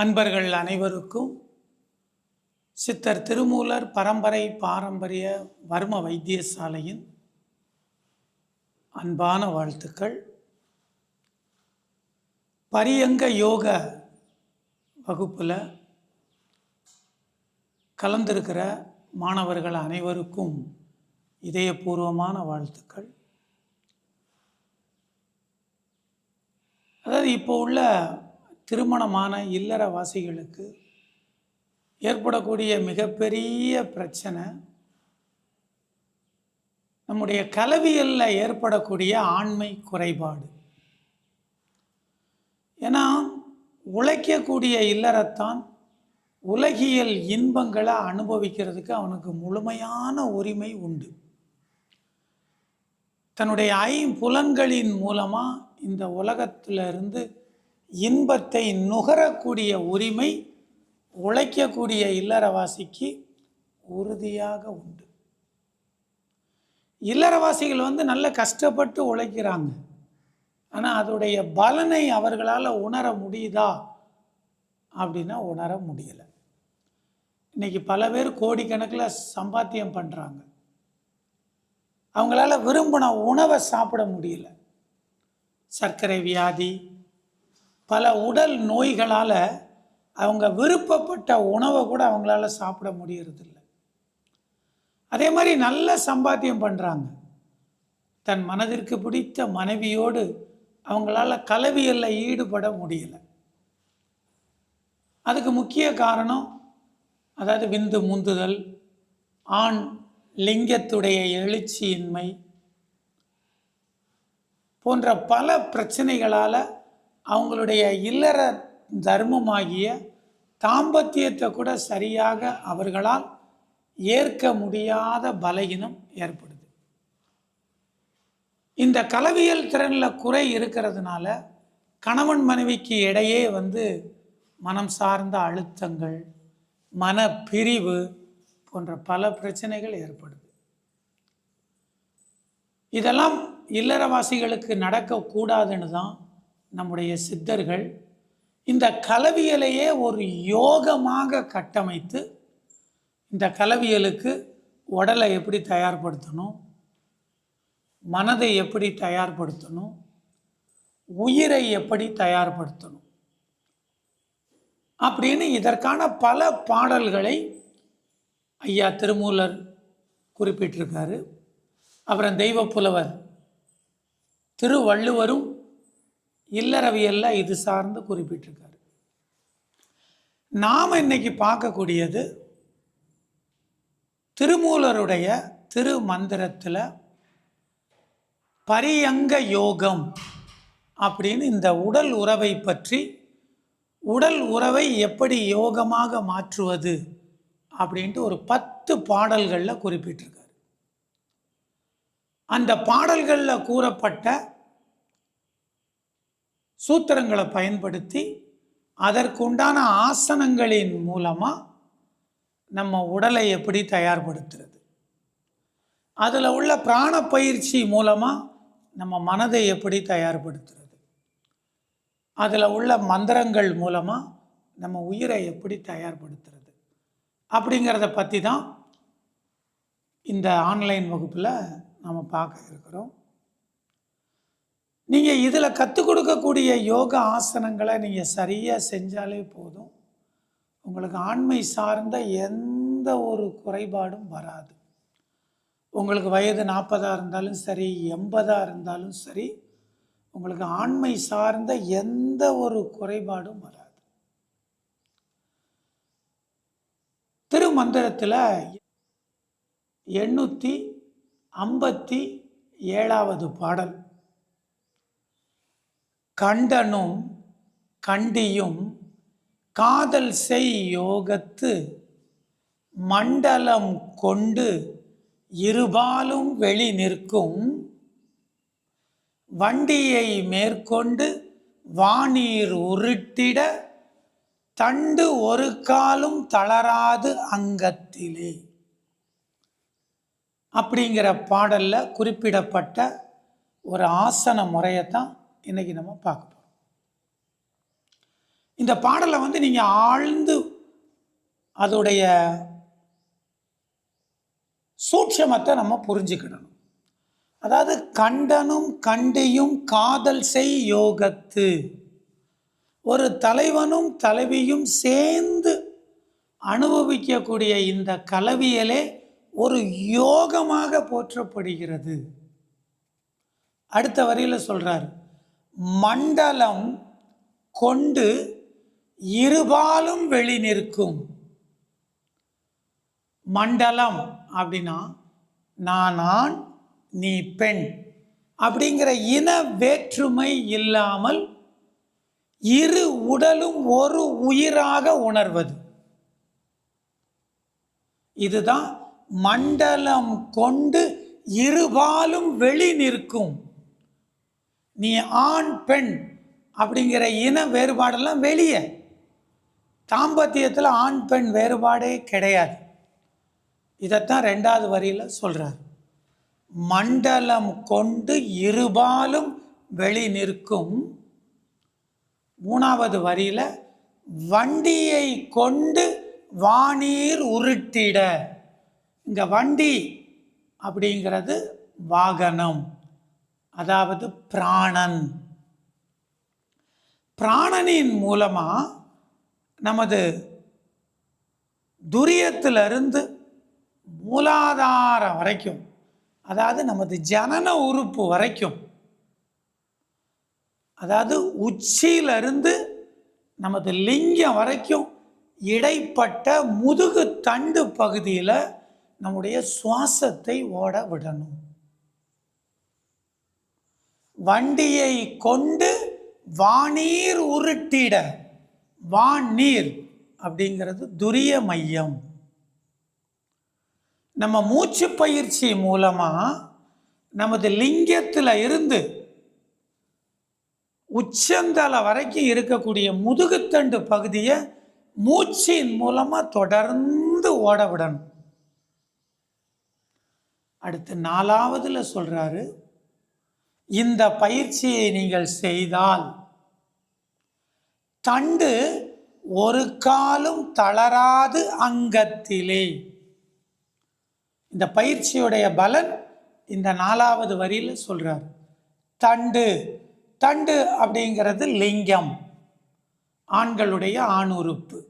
அன்பர்கள் அனைவருக்கும் சித்தர் திருமூலர் பரம்பரை பாரம்பரிய வர்ம வைத்தியசாலையின் அன்பான வாழ்த்துக்கள். பரியங்க யோக வகுப்பில் கலந்திருக்கிற மாணவர்கள் அனைவருக்கும் இதயபூர்வமான வாழ்த்துக்கள். அதாவது இப்போ உள்ள திருமணமான இல்லறவாசிகளுக்கு ஏற்படக்கூடிய மிகப்பெரிய பிரச்சனை நம்முடைய கலவியலில் ஏற்படக்கூடிய ஆண்மை குறைபாடு. ஏன்னா உழைக்கக்கூடிய இல்லறத்தான் உலகியல் இன்பங்களை அனுபவிக்கிறதுக்கு அவனுக்கு முழுமையான உரிமை உண்டு. தன்னுடைய ஐம்புலன்களின் மூலமாக இந்த உலகத்துல இருந்து இன்பத்தை நுகரக்கூடிய உரிமை உழைக்கக்கூடிய இல்லறவாசிக்கு உறுதியாக உண்டு. இல்லறவாசிகள் வந்து நல்ல கஷ்டப்பட்டு உழைக்கிறாங்க. ஆனால் அதோடைய பலனை அவர்களால் உணர முடியுதா? அப்படின்னா உணர முடியலை. இன்னைக்கு பல பேர் கோடிக்கணக்கில் சம்பாத்தியம் பண்ணுறாங்க அவங்களால விரும்பின உணவை சாப்பிட முடியல. சர்க்கரை வியாதி பல உடல் நோய்களால் அவங்க விருப்பப்பட்ட உணவை கூட அவங்களால சாப்பிட முடியறதில்ல. அதே மாதிரி நல்ல சம்பாத்தியம் பண்ணுறாங்க தன் மனதிற்கு பிடித்த மனைவியோடு அவங்களால கலவியலில் ஈடுபட முடியல. அதுக்கு முக்கிய காரணம் அதாவது விந்து முந்துதல் ஆண் லிங்கத்துடைய எழுச்சியின்மை போன்ற பல பிரச்சனைகளால் அவங்களுடைய இல்லற தர்மமாகிய தாம்பத்தியத்தை கூட சரியாக அவர்களால் ஏற்க முடியாத பலகீனம் ஏற்படுது. இந்த கலவியல் திறனில் குறை இருக்கிறதுனால கணவன் மனைவிக்கு இடையே வந்து மனம் சார்ந்த அழுத்தங்கள் மன பிரிவு போன்ற பல பிரச்சனைகள் ஏற்படுது. இதெல்லாம் இல்லறவாசிகளுக்கு நடக்கக்கூடாதுன்னு தான் நம்முடைய சித்தர்கள் இந்த கலவியலையே ஒரு யோகமாக கட்டமைத்து இந்த கலவியலுக்கு உடலை எப்படி தயார்படுத்தணும் மனதை எப்படி தயார்படுத்தணும் உயிரை எப்படி தயார்படுத்தணும் அப்படின்னு இதற்கான பல பாடல்களை ஐயா திருமூலர் குறிப்பிட்டிருக்காரு. அப்புறம் தெய்வ புலவர் திருவள்ளுவரும் இல்லறவியல்ல இது சார்ந்து குறிப்பிட்டிருக்காரு. நாம் இன்னைக்கு பார்க்கக்கூடியது திருமூலருடைய திரு மந்திரத்தில் பரியங்க யோகம் அப்படின்னு இந்த உடல் உறவை பற்றி உடல் உறவை எப்படி யோகமாக மாற்றுவது அப்படின்ட்டு ஒரு பத்து பாடல்களில் குறிப்பிட்டிருக்காரு. அந்த பாடல்களில் கூறப்பட்ட சூத்திரங்களை பயன்படுத்தி அதற்குண்டான ஆசனங்களின் மூலமாக நம்ம உடலை எப்படி தயார்படுத்துறது? அதில் உள்ள பிராண பயிற்சி மூலமாக நம்ம மனதை எப்படி தயார்படுத்துறது? அதில் உள்ள மந்திரங்கள் மூலமாக நம்ம உயிரை எப்படி தயார்படுத்துறது? அப்படிங்கிறத பற்றி தான் இந்த ஆன்லைன் வகுப்பில் நம்ம பார்க்க இருக்கிறோம். நீங்கள் இதில் கற்றுக் கொடுக்கக்கூடிய யோக ஆசனங்களை நீங்கள் சரியாக செஞ்சாலே போதும். உங்களுக்கு ஆண்மை சார்ந்த எந்த ஒரு குறைபாடும் வராது. உங்களுக்கு வயது நாற்பதாக இருந்தாலும் சரி எண்பதாக இருந்தாலும் சரி உங்களுக்கு ஆண்மை சார்ந்த எந்த ஒரு குறைபாடும் வராது. திருமந்திரத்தில் எண்ணூற்றி ஐம்பத்தி ஏழாவது பாடல். கண்டனும் கண்டியும் காதல் செய் யோகத்து மண்டலம் கொண்டு இருபாலும் வெளி நிற்கும். வண்டியை மேற்கொண்டு வானீர் உருட்டிட தண்டு ஒரு காலும் தளராது அங்கத்திலே. அப்படிங்கிற பாடலில் குறிப்பிடப்பட்ட ஒரு ஆசன முறையை தான் இன்றைக்கி நம்ம பார்க்க போகிறோம் இந்த பாடலை வந்து நீங்கள் ஆழ்ந்து அதோடைய சூட்சமத்தை நம்ம புரிஞ்சுக்கிடணும். அதாவது கண்டனும் கண்டியும் காதல் செய் யோகத்து. ஒரு தலைவனும் தலைவியும் சேர்ந்து அனுபவிக்கக்கூடிய இந்த கலவியலே ஒரு யோகமாக போற்றப்படுகிறது. அடுத்த வரியில் சொல்கிறார் மண்டலம் கொண்டு இருபாலும் வெளி நிற்கும். மண்டலம் அப்படின்னா நான் ஆண் நீ பெண் அப்படிங்கிற இன வேற்றுமை இல்லாமல் இரு உடலும் ஒரு உயிராக உணர்வது. இதுதான் மண்டலம் கொண்டு இருபாலும் வெளி நிற்கும். நீ ஆண் பெண் அப்படிங்கிற இன வேறுபாடெல்லாம் வெளியே. தாம்பத்தியத்தில் ஆண் பெண் வேறுபாடே கிடையாது. இதைத்தான் ரெண்டாவது வரியில் சொல்கிறார் மண்டலம் கொண்டு இருபாலும் வெளி நிற்கும். மூணாவது வரியில் வண்டியை கொண்டு வானீர் உருட்டிட. இங்கே வண்டி அப்படிங்கிறது வாகனம். அதாவது பிராணன். பிராணனின் மூலமாக நமது துரியத்திலிருந்து மூலாதாரம் வரைக்கும் அதாவது நமது ஜனன உறுப்பு வரைக்கும் அதாவது உச்சியிலிருந்து நமது லிங்கம் வரைக்கும் இடைப்பட்ட முதுகு தண்டு பகுதியில் நம்முடைய சுவாசத்தை ஓட விடணும். வண்டியை கொண்டு வானீர் உருட்டிட. வானீர் அப்படிங்கிறது துரிய மையம். நம்ம மூச்சு பயிற்சி மூலமாக நமது லிங்கத்தில் இருந்து உச்சந்தலை வரைக்கும் இருக்கக்கூடிய முதுகுத்தண்டு பகுதியை மூச்சின் மூலமாக தொடர்ந்து ஓட விடணும். அடுத்து நாலாவதுல சொல்றாரு இந்த பயிற்சியை நீங்கள் செய்தால் தண்டு ஒரு காலும் தளராது அங்கத்திலே. இந்த பயிற்சியுடைய பலன் இந்த நாலாவது வரியில் சொல்கிறார் தண்டு. தண்டு அப்படிங்கிறது லிங்கம். ஆண்களுடைய ஆண் உறுப்பு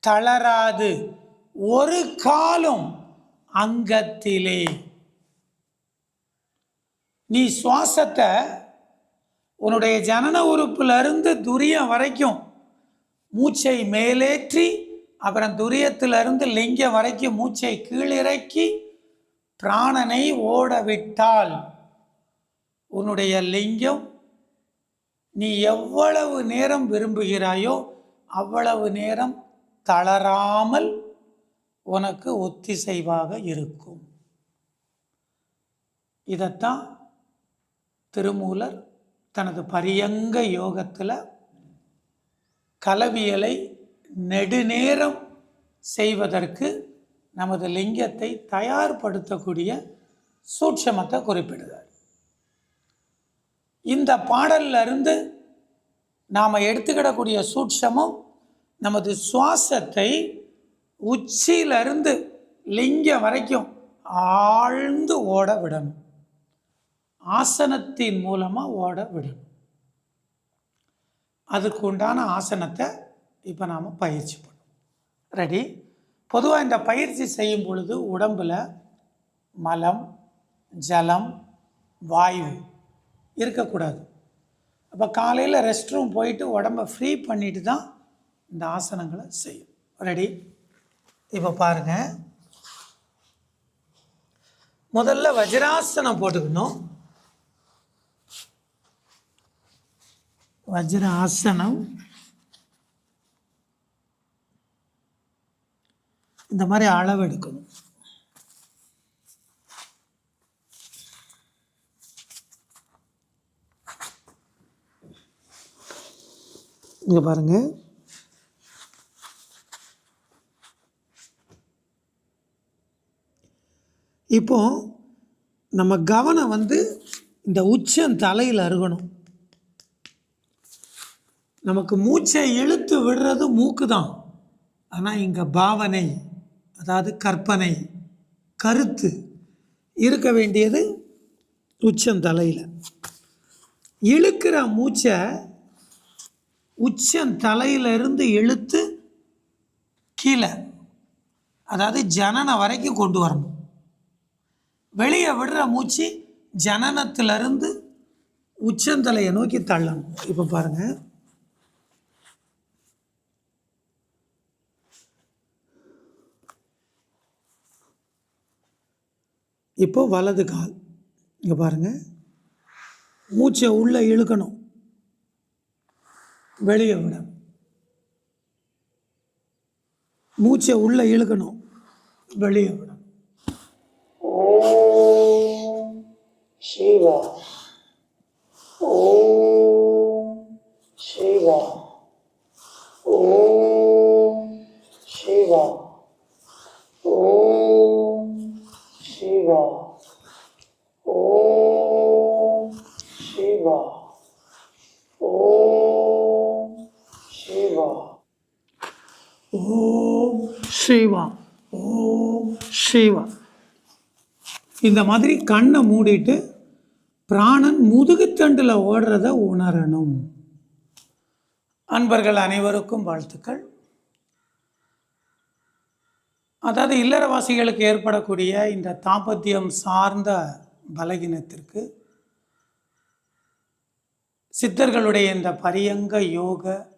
தளராது. ஒரு காலும் அங்கத்திலே. நீ சுவாசத்தை உன்னுடைய ஜனன உறுப்பிலிருந்து துரியம் வரைக்கும் மூச்சை மேலேற்றி அப்புறம் துரியத்திலிருந்து லிங்கம் வரைக்கும் மூச்சை கீழிறக்கி பிராணனை ஓடவிட்டால் உன்னுடைய லிங்கம் நீ எவ்வளவு நேரம் விரும்புகிறாயோ அவ்வளவு நேரம் தளராமல் உனக்கு ஒத்திசைவாக இருக்கும். இதைத்தான் திருமூலர் தனது பரியங்க யோகத்தில் கலவியலை நெடுநேரம் செய்வதற்கு நமது லிங்கத்தை தயார்படுத்தக்கூடிய சூட்சமத்தை குறிப்பிடுகிறார். இந்த பாடல்ல இருந்து நாம் எடுத்துக்கிடக்கூடிய சூட்சமம் நமது சுவாசத்தை உச்சியிலிருந்து லிங்கம் வரைக்கும் ஆழ்ந்து ஓட விடணும். ஆசனத்தின் மூலமாக ஓட விடணும் அதுக்கு உண்டான ஆசனத்தை இப்போ நாம் பயிற்சி பண்ணுவோம். ரெடி பொதுவாக இந்த பயிற்சி செய்யும் பொழுது உடம்பில் மலம் ஜலம் வாயு இருக்கக்கூடாது. அப்போ காலையில் ரெஸ்ட் ரூம் போயிட்டு உடம்பை ஃப்ரீ பண்ணிட்டு தான் இந்த ஆசனங்களை செய்யும். ரெடி இப்போ பாருங்கள் முதல்ல வஜ்ராசனம் போட்டுக்கணும். வஜ்ர ஆசனம் இந்த மாதிரி அளவு எடுக்கணும் இங்கே பாருங்க. இப்போ நம்ம கவனம் வந்து இந்த உச்சம் தலையில் அருகணும். நமக்கு மூச்சை இழுத்து விடுறது மூக்கு தான் ஆனால் இங்கே பாவனை அதாவது கற்பனை கருத்து இருக்க வேண்டியது உச்சந்தலையில் இழுக்கிற மூச்சை உச்சந்தலையிலிருந்து இழுத்து கீழே அதாவது ஜனனை வரைக்கும் கொண்டு வரணும். வெளியே விடுற மூச்சு ஜனனத்திலிருந்து உச்சந்தலையை நோக்கி தள்ளணும். இப்போ பாருங்கள் இப்போ வலது கால். இங்கே பாருங்க. மூச்சை உள்ளே இழுக்கணும். வெளியே விட. மூச்சை உள்ளே இழுக்கணும். வெளியே விட. ஓ சிவா. ஓ சிவா ஓம் சிவா இந்த மாதிரி கண்ணை மூடிட்டு பிராணன் முதுகுத்தண்டில் ஓடுறத உணரணும். அன்பர்கள் அனைவருக்கும் வாழ்த்துக்கள். அதாவது இல்லறவாசிகளுக்கு ஏற்படக்கூடிய இந்த தாம்பத்தியம் சார்ந்த பலகீனத்திற்கு சித்தர்களுடைய இந்த பரியங்க யோக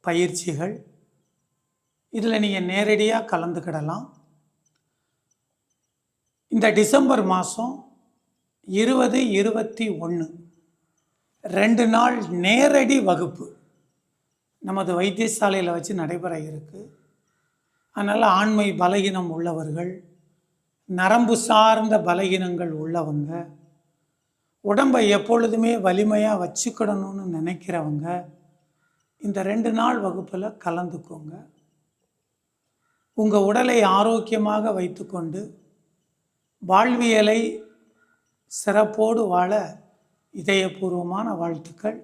பயிற்சிகள் இதில் நீங்கள் நேரடியாக கலந்துக்கிடலாம். இந்த டிசம்பர் மாதம் இருபது இருபத்தி ஒன்று ரெண்டு நாள் நேரடி வகுப்பு நமது வைத்தியசாலையில் வச்சு நடைபெற இருக்குது அதனால் ஆண்மை பலகீனம் உள்ளவர்கள் நரம்பு சார்ந்த பலகீனங்கள் உள்ளவங்க உடம்பை எப்பொழுதுமே வலிமையாக வச்சுக்கிடணும்னு நினைக்கிறவங்க இந்த ரெண்டு நாள் வகுப்பில் கலந்துக்கோங்க. உங்கள் உடலை ஆரோக்கியமாக வைத்துக்கொண்டு வாழ்வியலை சிறப்போடு வாழ இதயபூர்வமான வாழ்த்துக்கள்.